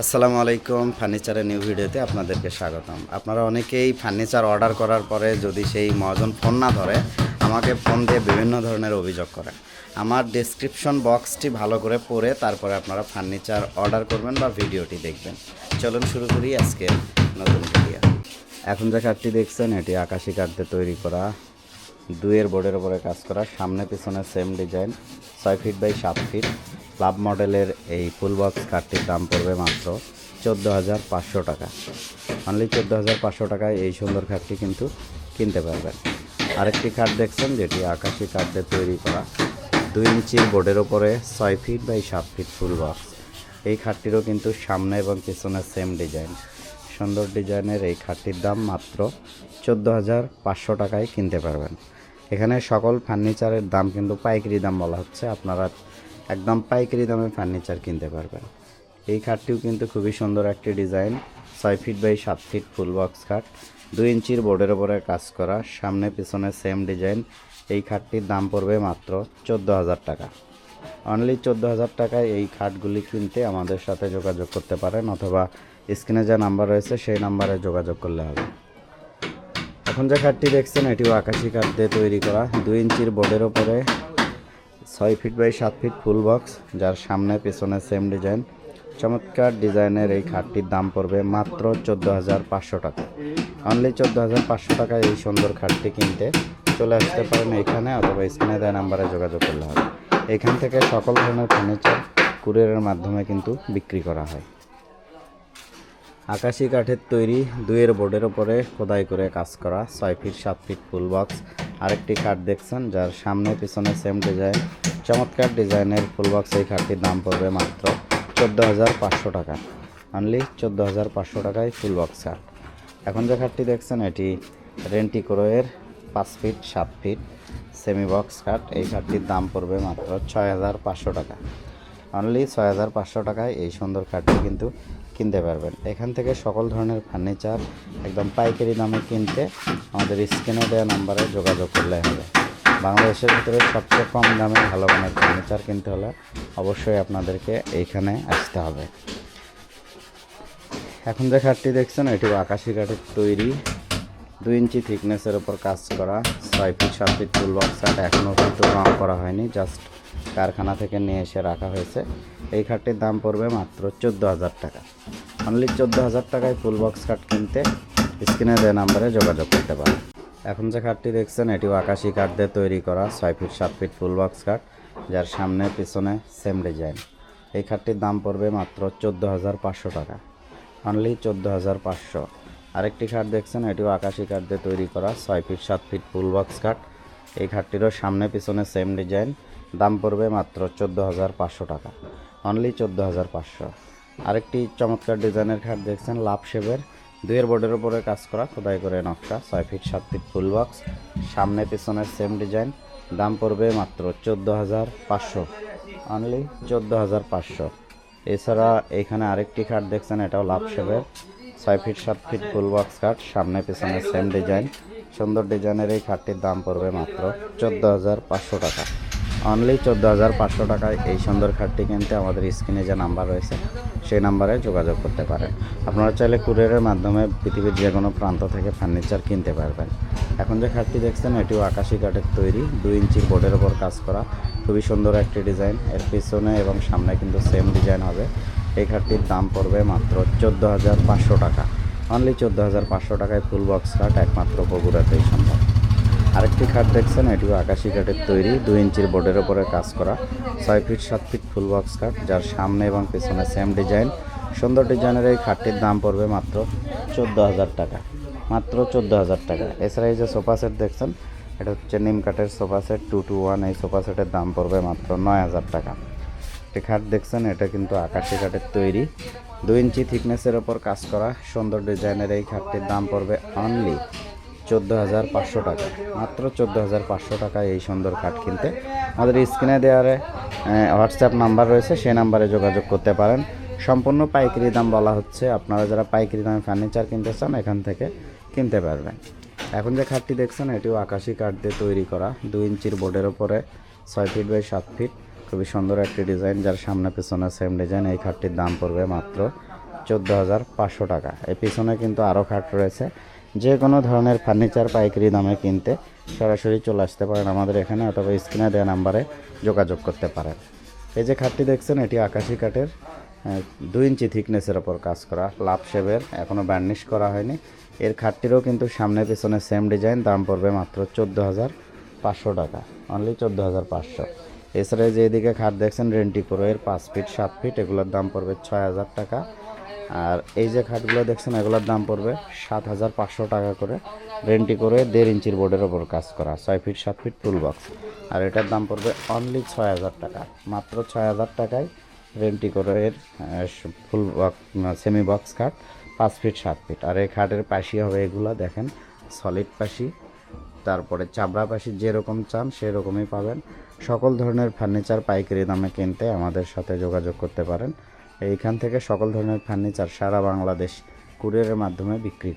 আসসালামু আলাইকুম, ফার্নিচারের নিউ ভিডিওতে আপনাদেরকে স্বাগতম। আপনারা অনেকেই ফার্নিচার অর্ডার করার পরে যদি সেই মহাজন ফোন না ধরে, আমাকে ফোন দিয়ে বিভিন্ন ধরনের অভিযোগ করেন। আমার ডেসক্রিপশন বক্সটি ভালো করে পড়ে তারপরে আপনারা ফার্নিচার অর্ডার করবেন বা ভিডিওটি দেখবেন। চলুন শুরু করি আজকে নতুন ভিডিও এখন যে কাঠটি দেখছেন, এটি আকাশি কাঠ দিয়ে তৈরি করা। দুইয়ের বোর্ডের উপরে কাজ করা। সামনে, পিছনে সেম ডিজাইন ছয় ফিট বাই সাত ফিট ক্লাব মডেলের এই ফুল বক্স কাঠটির দাম পড়বে মাত্র চোদ্দ হাজার পাঁচশো টাকা। অনলি চোদ্দ হাজার পাঁচশো টাকায় এই সুন্দর খাটটি কিন্তু কিনতে পারবেন। আরেকটি খাট দেখছেন, যেটি আকাশি দিয়ে তৈরি করা দুই ইঞ্চির বোর্ডের ওপরে ছয় ফিট বাই সাত ফিট ফুল বক্স। এই খাটটিরও কিন্তু সামনে এবং পিছনে সেম ডিজাইন। সুন্দর ডিজাইনের এই খাটটির দাম মাত্র চোদ্দ হাজার পাঁচশো টাকায় কিনতে পারবেন। এখানে সকল ফার্নিচারের দাম কিন্তু পাইকারি দাম বলা হচ্ছে। আপনারা একদম পাইকারি দামে ফার্নিচার কিনতে পারবেন এই খাটটিও কিন্তু খুবই সুন্দর একটি ডিজাইন ছয় ফিট বাই সাত ফিট ফুল বক্স খাট। দুই ইঞ্চির বোর্ডের ওপরে কাজ করা। সামনে, পিছনে সেম ডিজাইন এই খাটটির দাম পড়বে মাত্র চোদ্দ হাজার টাকা। অনলি চোদ্দ হাজার টাকায় এই খাটগুলি কিনতে আমাদের সাথে যোগাযোগ করতে পারেন অথবা স্ক্রিনে যে নাম্বার রয়েছে সেই নাম্বারে যোগাযোগ করলে হবে। এখন যে খাটটি দেখছেন, এটিও আকাশি কাঠ দিয়ে তৈরি করা। দুই ইঞ্চির বোর্ডের ওপরে ছয় ফিট বাই সাত ফিট ফুল বক্স, যার সামনে পেছনে সেম ডিজাইন চমৎকার ডিজাইনের এই খাটটির দাম পড়বে মাত্র চোদ্দ হাজার পাঁচশো টাকা। অনলি চোদ্দ হাজার পাঁচশো টাকায় এই সুন্দর খাটটি কিনতে চলে আসতে পারেন এখানে অথবা স্ক্রিনে দেওয়া নাম্বারে যোগাযোগ করলে হবে। এখান থেকে সকল ধরনের ফার্নিচার কুরিয়ারের মাধ্যমে কিন্তু বিক্রি করা হয়। আকাশি কাঠের তৈরি দুইয়ের বোর্ডের ওপরে খোদাই করে কাজ করা ছয় ফিট, সাত ফিট ফুল বক্স। আরেকটি কাঠ দেখছেন, যার সামনে পিছনে সেম ডিজাইন চমৎকার ডিজাইনের ফুল বক্স এই খাটটির দাম পড়বে মাত্র চোদ্দ হাজার পাঁচশো টাকা। অনলি চোদ্দ হাজার পাঁচশো টাকায় ফুল বক্স এখন যে খাটটি দেখছেন, এটি রেন্টি ক্রোয়ের পাঁচ ফিট সাত ফিট সেমি বক্স কাঠ এই খাটটির দাম পড়বে মাত্র ছয় হাজার পাঁচশো টাকা। অনলি ছয় হাজার পাঁচশো টাকায় এই সুন্দর কাঠটি কিন্তু কিনতে পারবেন। এখান থেকে সকল ধরনের ফার্নিচার একদম পাইকারি দামে কিনতে আমাদের স্ক্রিনে দেওয়া নাম্বারে যোগাযোগ করলে হবে। বাংলাদেশের ভিতরে সবচেয়ে কম দামে ভালো মানের ফার্নিচার কিনতে হলে অবশ্যই আপনাদেরকে এইখানে আসতে হবে। এখন যে খাটটি দেখছেন এটি আকাশি কাঠের তৈরি। দুই ইঞ্চি থিকনেসের ওপর কাজ করা, ছয় ফিট সাত ফিট ফুল বক্স কাঠ এখনও কিন্তু রং করা হয়নি জাস্ট কারখানা থেকে নিয়ে এসে রাখা হয়েছে। এই খাটটির দাম পড়বে মাত্র চোদ্দ হাজার টাকা। অনলি চোদ্দ হাজার টাকায় ফুল বক্স কাঠ কিনতে স্ক্রিনে দেওয়া নাম্বারে যোগাযোগ করতে পারেন। এখন যে খাটটি দেখছেন, এটিও আকাশি কাঠ দিয়ে তৈরি করা, ছয় ফিট সাত ফিট ফুল বক্স কাঠ যার সামনে, পিছনে সেম ডিজাইন এই খাটটির দাম পড়বে মাত্র চোদ্দ হাজার পাঁচশো টাকা। অনলি চোদ্দ হাজার পাঁচশো। আরেকটি খাট দেখছেন, এটিও আকাশি কাঠ দিয়ে তৈরি করা, ছয় ফিট, সাত ফিট ফুল বক্স কাঠ এই খাটটিরও সামনে পিছনে সেম ডিজাইন, দাম পড়বে মাত্র চোদ্দ হাজার পাঁচশো টাকা। অনলি চোদ্দ হাজার পাঁচশো। আরেকটি চমৎকার ডিজাইনের খাট দেখছেন, লাভ শেপের, দুইয়ের বোর্ডের উপরে কাজ করা, খোদাই করে নকশা, ছয় ফিট, সাত ফিট ফুল বক্স, সামনে পিছনের সেম ডিজাইন, দাম পড়বে মাত্র চোদ্দ হাজার পাঁচশো। অনলি চোদ্দ হাজার পাঁচশো। এছাড়া এইখানে আরেকটি খাট দেখছেন, এটাও লাভ শেপের ছয় ফিট সাত ফিট ফুল বক্স খাট সামনে, পিছনে সেম ডিজাইন সুন্দর ডিজাইনের এই খাটটির দাম পড়বে মাত্র চোদ্দ হাজার পাঁচশো টাকা। অনলি চোদ্দ হাজার পাঁচশো টাকায় এই সুন্দর খাটটি কিনতে আমাদের স্ক্রিনে যে নাম্বার রয়েছে, সেই নাম্বারে যোগাযোগ করতে পারেন। আপনারা চাইলে কুরিয়ারের মাধ্যমে পৃথিবীর যে কোনো প্রান্ত থেকে ফার্নিচার কিনতে পারবেন। এখন যে খাটটি দেখছেন, এটিও আকাশি কাঠের তৈরি, দুই ইঞ্চির বোর্ডের ওপর কাজ করা। খুবই সুন্দর একটি ডিজাইন এর পিছনে এবং সামনে কিন্তু সেম ডিজাইন হবে। এই খাটটির দাম পড়বে মাত্র চোদ্দ হাজার পাঁচশো টাকা। অনলি চোদ্দ হাজার পাঁচশো টাকায় ফুল বক্স কাঠ একমাত্র বগুড়াতেই সম্ভব। আরেকটি খাট দেখছেন, এটিও আকাশি কাঠের তৈরি, দুই ইঞ্চির বোর্ডের ওপরে কাজ করা। ছয় ফিট, সাত ফিট ফুল বক্স কাঠ যার সামনে এবং পেছনে সেম ডিজাইন সুন্দর ডিজাইনের এই খাটটির দাম পড়বে মাত্র চোদ্দ হাজার টাকা। মাত্র চোদ্দ হাজার টাকা। এছাড়া এই যে সোফা সেট দেখছেন, এটা হচ্ছে নিম কাঠের sofa set two two one এই সোফা সেটের দাম পড়বে মাত্র নয় হাজার টাকা। একটি খাট দেখছেন, এটা কিন্তু আকাশি কাঠের তৈরি। দুই ইঞ্চি থিকনেসের ওপর কাজ করা সুন্দর ডিজাইনের এই খাটটির দাম পড়বে অনলি চোদ্দ হাজার পাঁচশো টাকা। মাত্র চোদ্দ হাজার পাঁচশো টাকায় এই সুন্দর খাট কিনতে। আমাদের স্ক্রিনে দেওয়ারে হোয়াটসঅ্যাপ নাম্বার রয়েছে, সেই নাম্বারে যোগাযোগ করতে পারেন। সম্পূর্ণ পাইকারি দাম বলা হচ্ছে, আপনারা যারা পাইকারি দামে ফার্নিচার কিনতে চান, এখান থেকে কিনতে পারবেন। এখন যে খাটটি দেখছেন, এটিও আকাশি কাঠ দিয়ে তৈরি করা। দুই ইঞ্চির বোর্ডের ওপরে ছয় ফিট বাই সাত ফিট খুবই সুন্দর একটি ডিজাইন, যার সামনে পেছনে সেম ডিজাইন এই খাটটির দাম পড়বে মাত্র চোদ্দ হাজার পাঁচশো টাকা। এর পিছনে কিন্তু আরও খাট রয়েছে। যে কোনো ধরনের ফার্নিচার, পাইকারি দামে কিনতে সরাসরি চলে আসতে পারেন আমাদের এখানে অথবা স্ক্রিনে দেওয়া নাম্বারে যোগাযোগ করতে পারেন। এই যে খাটটি দেখছেন, এটি আকাশি কাঠের দুই ইঞ্চি থিকনেসের ওপর কাজ করা, লাভ শেপের এখনও বার্নিশ করা হয়নি। এর খাটটিরও কিন্তু সামনে পেছনে সেম ডিজাইন দাম পড়বে মাত্র চোদ্দ হাজার পাঁচশো টাকা অনলি চোদ্দ হাজার পাঁচশো। এছাড়া যে এদিকে খাট দেখছেন রেন্টি করে এর পাঁচ ফিট সাত ফিট এগুলোর দাম পড়বে ছয় হাজার টাকা। আর এই যে খাটগুলো দেখছেন, এগুলোর দাম পড়বে সাত হাজার পাঁচশো টাকা করে। রেন্টি করে দেড় ইঞ্চির বোর্ডের ওপর কাজ করা, ছয় ফিট সাত ফিট টুল বক্স আর এটার দাম পড়বে অনলি ছয় হাজার টাকা, মাত্র ছয় হাজার টাকায় রেন্টি করে এর ফুল বক্স সেমি বক্স খাট, পাঁচ ফিট সাত ফিট আর এই খাটের পাশি হবে এগুলো, দেখেন সলিড পাশি। তারপরে চাবড়া পাশি যেরকম চান সেরকমই পাবেন। সকল ধরনের ফার্নিচার পাইকারি দামে কিনতে আমাদের সাথে যোগাযোগ করতে পারেন। এইখান থেকে সকল ধরনের ফার্নিচার সারা বাংলাদেশ কুরিয়ারের মাধ্যমে বিক্রি